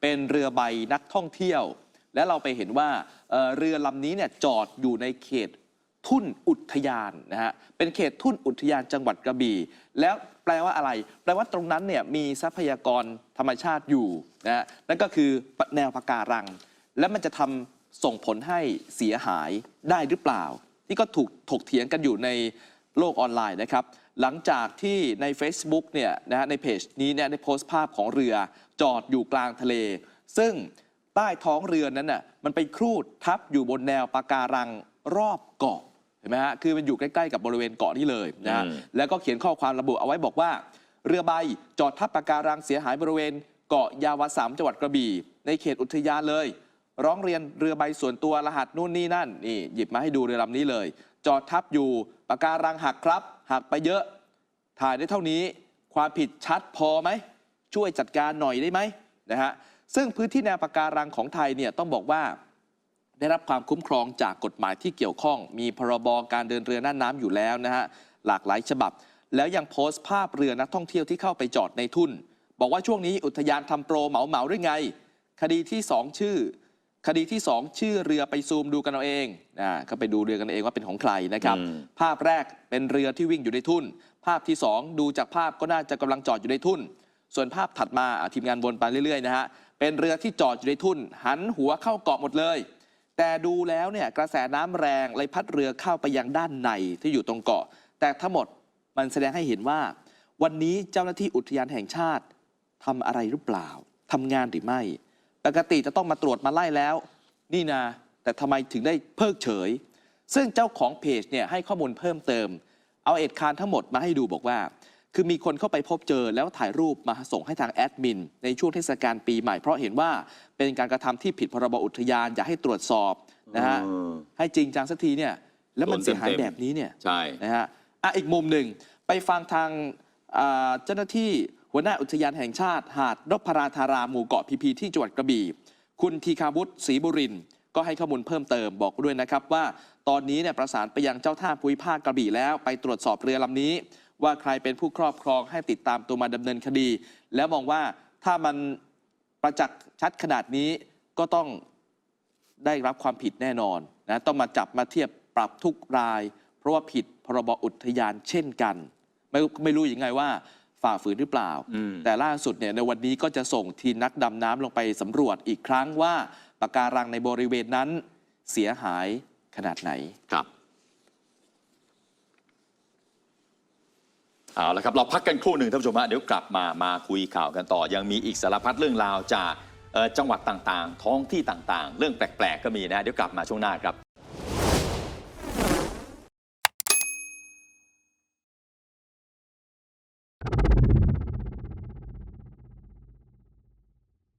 เป็นเรือใบนักท่องเที่ยว และเราไปเห็นว่าเเรือลำนี้เนี่ยจอดอยู่ในเขตทุ่นอุทยานนะฮะเป็นเขตทุ่นอุทยานจังหวัดกระบี่ แล้วแปลว่าอะไร แปลว่าตรงนั้นเนี่ยมีทรัพยากรธรรมชาติอยู่นะฮะนั่นก็คือแนวปะการัง แล้วมันจะทำส่งผลให้เสียหายได้หรือเปล่า ที่ก็ถูกถกเถียงกันอยู่ในโลกออนไลน์นะครับ หลังจากที่ใน Facebook เนี่ยนะฮะในเพจนี้เนี่ยได้โพสต์ภาพของเรือจอดอยู่กลางทะเล ซึ่งใต้ท้องเรือนั้นน่ะมันไปครูดทับอยู่บนแนวปะการังรอบเกาะเห็นไหมฮะคือมันอยู่ใกล้ๆกับบริเวณเกาะนี่เลยนะฮะอืมแล้วก็เขียนข้อความระบุเอาไว้บอกว่า เรือใบจอดทับปะการังเสียหายบริเวณ เกาะยาวสามจังหวัดกระบี่ ในเขตอุทยานเลย ร้องเรียนเรือใบส่วนตัวรหัสนู่นนี่นั่นนี่หยิบมาให้ดูเรือลำนี้เลย จอดทับอยู่ปะกการังหักครับ หักไปเยอะ ถ่ายได้เท่านี้ ความผิดชัดพอไหม ช่วยจัดการหน่อยได้ไหมนะฮะซึ่งพื้นที่แนวปะการังของไทยเนี่ยต้องบอกว่า ได้รับความคุ้มครองจากกฎหมายที่เกี่ยวข้อง มีพรบการเดินเรือน่านน้ำอยู่แล้วนะฮะหลากหลายฉบับ แล้วยังโพสต์ภาพเรือนักท่องเที่ยวที่เข้าไปจอดในทุ่น บอกว่าช่วงนี้อุทยานทำโปรเหมาเหมาๆด้วยไง คดีที่ 2 ชื่อ คดีที่ 2 ชื่อเรือไปซูมดูกันเอาเองนะก็ไปดูเรือกันเองว่าเป็นของใครนะครับอืมภาพแรกเป็นเรือที่วิ่งอยู่ในทุ่น ภาพที่ 2 ดูจากภาพก็น่าจะกำลังจอดอยู่ในทุ่น ส่วนภาพถัดมาอะทีมงานวนไปเรื่อยๆนะฮะเป็นเรือที่จอดอยู่ในทุ่น หันหัวเข้าเกาะหมดเลย แต่ดูแล้วเนี่ยกระแสน้ำแรงเลยพัดเรือเข้าไปยังด้านในที่อยู่ตรงเกาะ แต่ทั้งหมดมันแสดงให้เห็นว่า วันนี้เจ้าหน้าที่อุทยานแห่งชาติทำอะไรหรือเปล่าทำงานหรือไม่ ปกติจะต้องมาตรวจมาไล่แล้ว นี่นะแต่ทำไมถึงได้เพิกเฉย ซึ่งเจ้าของเพจเนี่ยให้ข้อมูลเพิ่มเติม เอาเอกคารทั้งหมดมาให้ดูบอกว่า คือมีคนเข้าไปพบเจอแล้วถ่ายรูปมาส่งให้ทางแอดมิน ในช่วงเทศกาลปีใหม่ เพราะเห็นว่าเป็นการกระทำที่ผิดพรบอุทยานอยากให้ตรวจสอบนะฮะเออให้จริงจังสักทีเนี่ยแล้วมันโดนเสียหายเต็มๆแบบนี้เนี่ยใช่นะฮะอะอีกมุมหนึ่งไปฟังทางอ่าเจ้าหน้าที่ หัวหน้าอุทยานแห่งชาติหาดนพราธาราหมู่เกาะพีพีที่จังหวัดกระบี่คุณทีคาวุฒิศรีบุรินก็ให้ข้อมูลเพิ่มเติมบอกด้วยนะครับว่า ตอนนี้เนี่ยประสานไปยังเจ้าท่าภูมิภาคกระบี่แล้วไปตรวจสอบเรือลำนี้ ว่าใครเป็นผู้ครอบครองให้ติดตามตัวมาดำเนินคดี แล้วมองว่าถ้ามันประจักษ์ชัดขนาดนี้ก็ต้องได้รับความผิดแน่นอนนะต้องมาจับมาเทียบปรับทุกราย เพราะว่าผิดพรบอุทยานเช่นกัน ไม่ไม่รู้ยังไงว่า ฝ่าฝืนหรือเปล่าอืมแต่ล่าสุดเนี่ยในวันนี้ก็จะส่งทีมนักดำน้ำลงไปสำรวจอีกครั้งว่าปะการังในบริเวณนั้นเสียหายขนาดไหนครับเอาละครับเราพักกันครู่หนึ่งท่านผู้ชมฮะเดี๋ยวกลับมามาคุยข่าวกันต่อ ยังมีอีกสารพัดเรื่องราวจากเอ่อจังหวัดต่างๆ ท้องที่ต่างๆ เรื่องแปลกๆก็มีนะเดี๋ยวกลับมาช่วงหน้าครับ